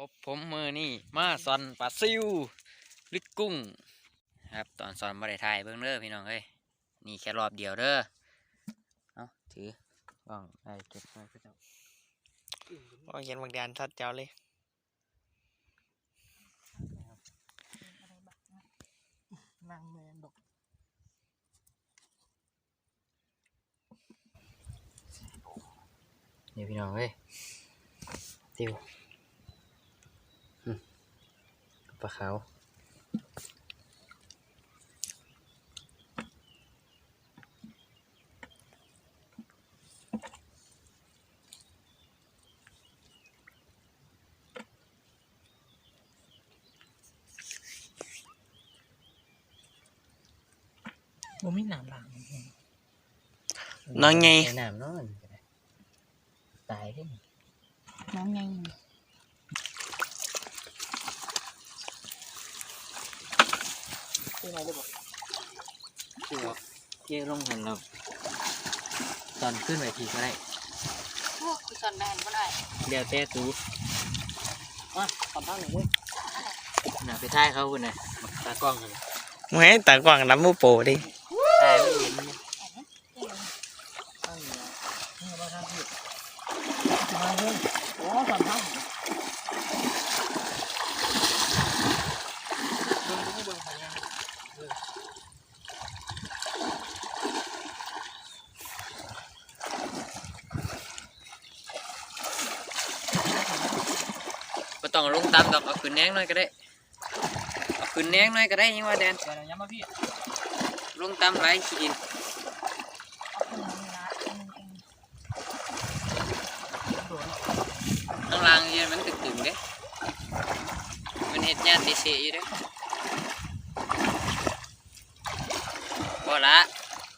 ครบผมมือนี่มาซอนปลาซิวหรือกุ้ง ครับตอนซอนบริไทยเบิ่งเด้อพี่น้องเอ้ยนี่แค่รอบเดียวเด้อเอาถือบ้องไอ้เก็บไว้ก็จะมองเห็นบางแดนชัดเจ้าเลยนางแมนดอกนี่พี่น้องเอ้ยซิวอืม ปลาขาวบ่มีหนามหลังน้องไงใน้ำนอนก็ได้ตายได้ น้องไง เป็นอะไรได้บอกชัวเย่ลงหันเราตอนขึ้นไปทีก็ได้โอ้คือสันแมนก็ได้เดี๋ยวแต่ตูมาขอบ้างหน่อยเว้ยน่ะไปท่ายเขาคุณน่ะบักตากล้องหันมึงให้ตากว้างน้ำมูโปดิ ถ่ายไม่เห็นเนี่ย ตั้งอยู่แล้วนี่มาทางผิดมาเว้ยโอ้สันทังเบิ่งดูเบิ่งไปยัง บ่ ต้องลงตามดอกเอาขึ้นแนงหน่อยก็ได้เอาขึ้นแนงหน่อยก็ได้ยังว่าแดนเดี๋ยวย้ำมาพี่ลงตามไหลขี้ดินข้างล่างยืนมันตึงๆเด้มันเฮ็ดยานติเสอยู่เด้บ่ละ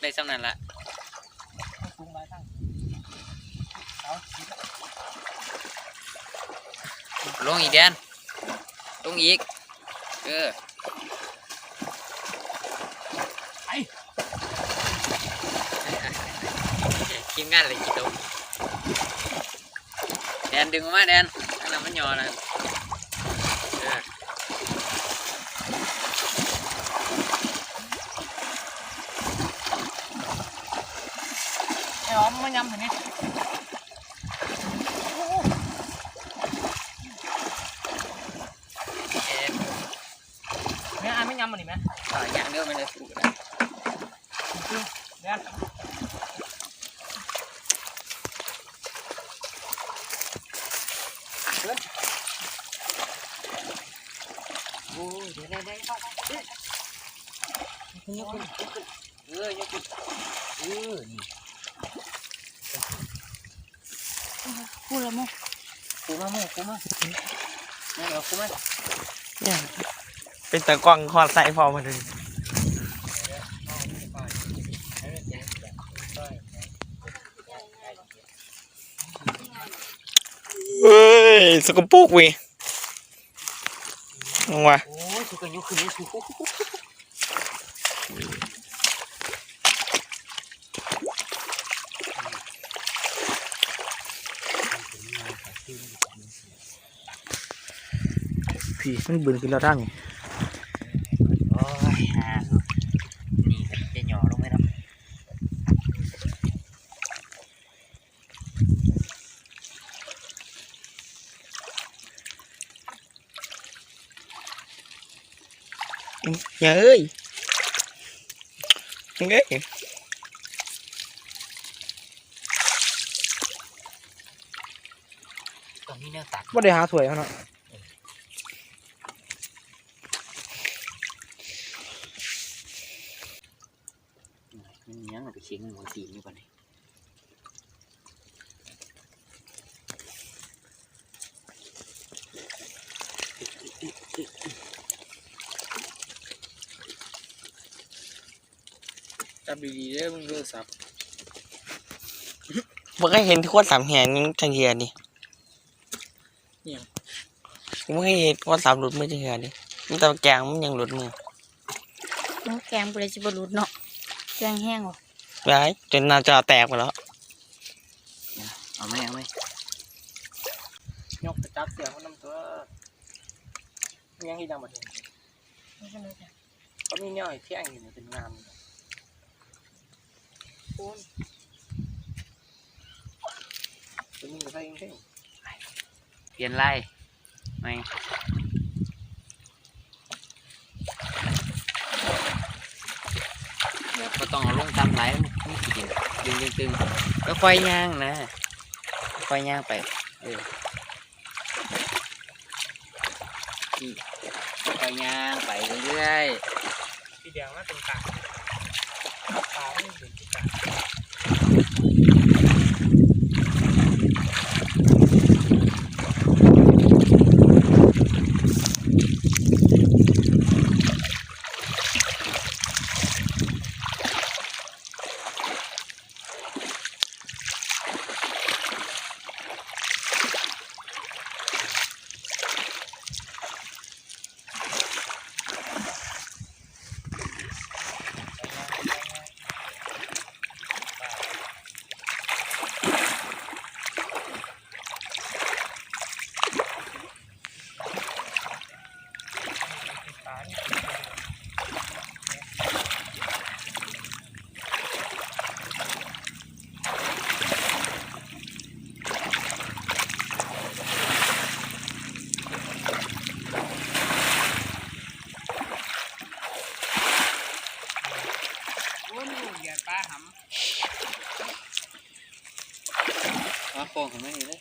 ได้สำนั้นละ ปรุงไรทั้งเอาชีส ลงอีกแดนลงอีก เออไปทีมงานเลยกี่ตัวแดนดึงออกมาแดนอันนั้นมันหย่อนะเออไอ้หอมมายำเห็นไหม เอ็ม แม่อ่านไม่ยำมันนี่ไหม ต่ออย่างเดียวมันจะสูงนะ เดี๋ยว โอ้ยเดี๋ยวได้ได้เข้าเอ้ย ยกขึ้นยกขึ้นเออยกขึ้นเออนี่พูแล้วมั้งกูมาหมู่กูมาแม่เดี๋ยวกูมาเนี่ยเป็นตากว้างคอดใส่พอมาเลยเฮ้ยสกปรกวิลงมาโอ้ยกูกันยกขึ้นยกขึ้น ผีมันบืนขึ้นแล้วดังโอ้ยห่านี่ก็จะหย่อลงไหมเนาะอย่าเอ้ย ยังไงตอนนี้เนี่ยตักว่าได้หาถวยเขาเนาะมันยังเอาไปเชียงหัวตีนอยู่ก่อนนี่จั บดีๆเด้อมึงโทรศัพท์มันก็เห็นที่ขวดสามแหนยังจังเฮียดิเนี่ยผมไม่เคยเห็นขวดสามหลุดมือจังเฮียดิมันแต่ว่าแกงมันยังหลุดมือน้ำแกงบริจิบรุษเนาะแกงแห้งเหรอย้ายจนหนาจอแตกไปแล้วเอาไหมเอาไหมยกกระจับเสียงมันนำตัวยังที่ดังบัดนี้เขามีแนวให้เที่ยงอยู่นี่เป็นงาม ตัวนี้ก็ใส่เองเปลี่ยนไล่ไม่แบบก็ต้องเอาลงตามไหลไม่กินดึงดึงดึงก็ค่อยย่างนะ ค่อยย่างไป เออนี่ค่อยย่างไปเรื่อยสีแดงมาตรงกลาง ปลาไม่เห็นที่กลาง ๆเอาโป่งขึ้นมานี่เลย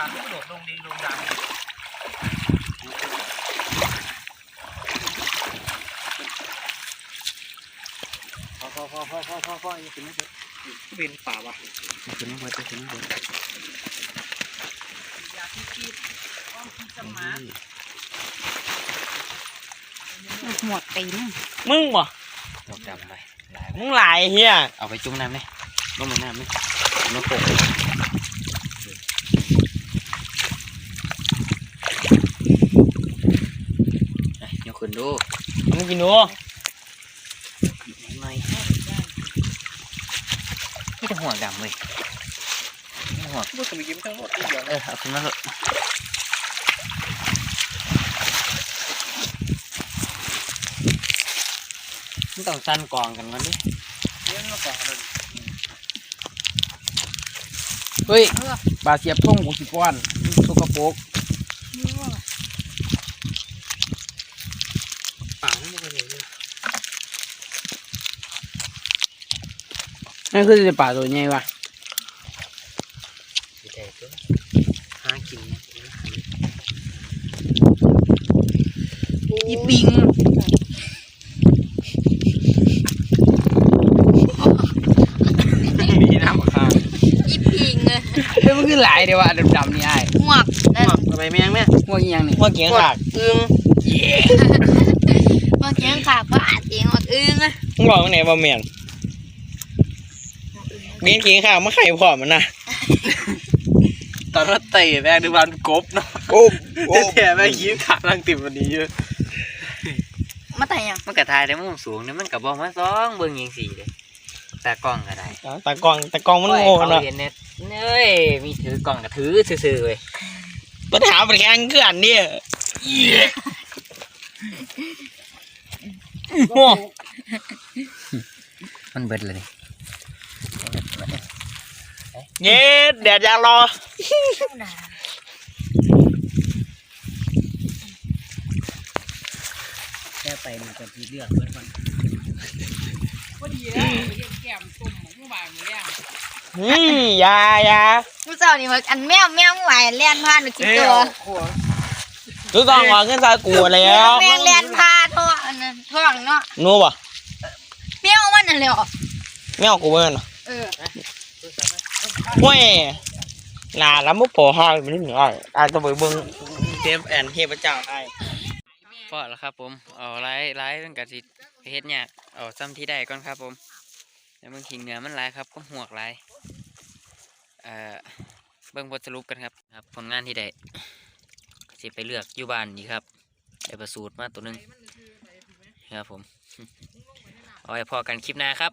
ปลาไม่โดดลงดีลงดังพอพอพอพอพอพอพออย่าขึ้นมาเถอะเป็นป่าวะอย่าขึ้นมาเถอะอย่าขึ้นมาเถอะยาที่กีดอ้อมกีดจมาหมดตีนมึงบ่ดอกดำไปมึงหลายเฮียเอาไปจุ่มน้ำไหมลงไปน้ำไหมมาโปะอะยกขึ้ นดูมึงกินหนูหน่อยนี่จะหัวดำเว้ยนี่หัวพูดถึงยิ้มทั้งหมดที่เดียวเออเอาขึ้นมาเถอะมันต้องสั้นกองกันมันดิเลี้ยงมาก่อนเลยเฮ้ยปลาเสียบท่งกูสิป้อนสกปรก ป่าไม่เป็นเลยนั่นคือจะปลาตัวใหญ่วะดีใจตัวหากินเนี่ยอีปิงมีน้ำข้างอีพิงเลยเฮ้ยมันคือหลายเดียวว่ะดำๆนี่ไอ้หมวกนั่นทำไมแม่งแม่พวกอีหยังนี่พวกเกียงขากอึ้งห มวกเกียงขาบ้าเกียงหมวกอึ้งอะมึงบอกว่าไหนบ่แม่นเกียงเกียงขากมาไข่พร้อมมันนะตอนนั้นเตะแม่งดูวันกบเนาะโอ้โอ้แต่แม่งยิ้มขาลังติดวันนี้เยอะมาแต่ยังมันกระทายได้มุมสูงเนี่ยมันกระบอกมาสองเบิ่งยิงสี่เลยตากล้องก็ได้ตากล้องตากล้องมันโง่เขาเนาะเห็นเน็ตเน้ยมีถือกล้องก็ถือซื่อๆเว้ยปัญหาเป็นแข่งเกือนเนี่ย โอ้มันเบิดเลยเย็ดแดดอยากรอแค่ไปมันจะมีเลือกเบิดมันอืมอยาอยาผู้สาวนี่ว่าอันแมวแมวไหวเลียนผ่านหรือคิดตัว ทุกต้องวางขึ้นซากูแล้วแมวเลียนพาท่ออันนั้น ท่อเนาะนูบ่แมวมันนั่นเลยเหรอไม่เอากูเบิ่งเนาะเออห้วยน่าแล้วมุกพอห้ามันนี่หนึ่งอะอาจจะไปเบิ่งเทปแอนเทพเจ้าไอ้พอแล้วครับผมเอาไล่ไล่เป็นกะสิเฮ็ดเนี่ยากเอาซ้ำที่ได้ก่อนครับผมแล้วมึงขิงเหนือมันหลายครับ ก็หวกหลายเอ่อเบิ่งบทสรุปกันครับครับผลงานที่ได้สิไปเลือกอยู่บ้านนี่ครับได้ประสูตรมาตัวหนึง ครับผม เอาไว้พอกันคลิปหน้าครับ